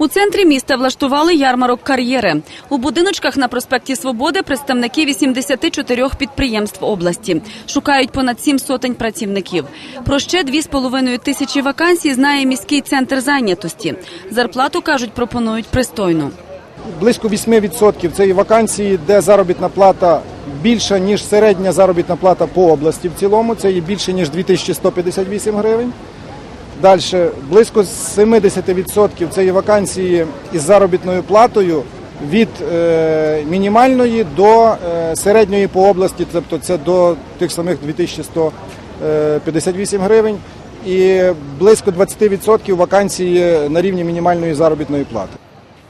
У центрі міста влаштували ярмарок кар'єри. У будиночках на проспекті Свободи представники 84 підприємств області. Шукають понад сім сотень працівників. Про ще дві з половиною тисячі вакансій знає міський центр зайнятості. Зарплату, кажуть, пропонують пристойну. Близько 8% це є вакансії, де заробітна плата більша, ніж середня заробітна плата по області в цілому. Це є більше, ніж 2158 гривень. Далі близько 70% це є вакансії із заробітною платою від е, мінімальної до е, середньої по області, тобто це до тих самих 2158 гривень. І близько 20% вакансії на рівні мінімальної заробітної плати.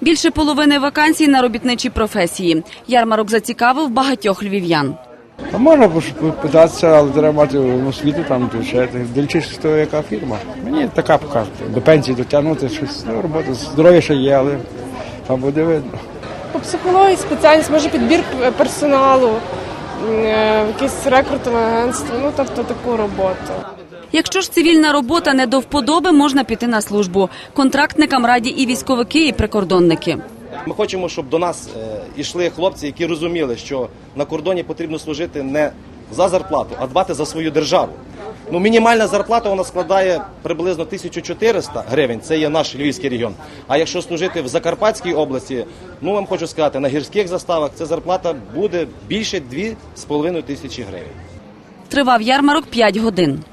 Більше половини вакансій на робітничі професії. Ярмарок зацікавив багатьох львів'ян. А можна питатися, але треба мати освіту там, чи ще дивлячись, хто яка фірма. Мені така покаже. До пенсії дотягнути щось. Ну, робота, здоров'я ще є, але там буде видно. По психології спеціальність, може підбір персоналу, е, якесь рекрутове агентство, ну тобто таку роботу. Якщо ж цивільна робота не до вподоби, можна піти на службу. Контрактникам раді і військовики, і прикордонники. Ми хочемо, щоб до нас е, йшли хлопці, які розуміли, що на кордоні потрібно служити не за зарплату, а дбати за свою державу. Ну, мінімальна зарплата вона складає приблизно 1400 гривень. Це є наш львівський регіон. А якщо служити в Закарпатській області, ну вам хочу сказати, на гірських заставах ця зарплата буде більше 2,5 тисячі гривень. Тривав ярмарок 5 годин.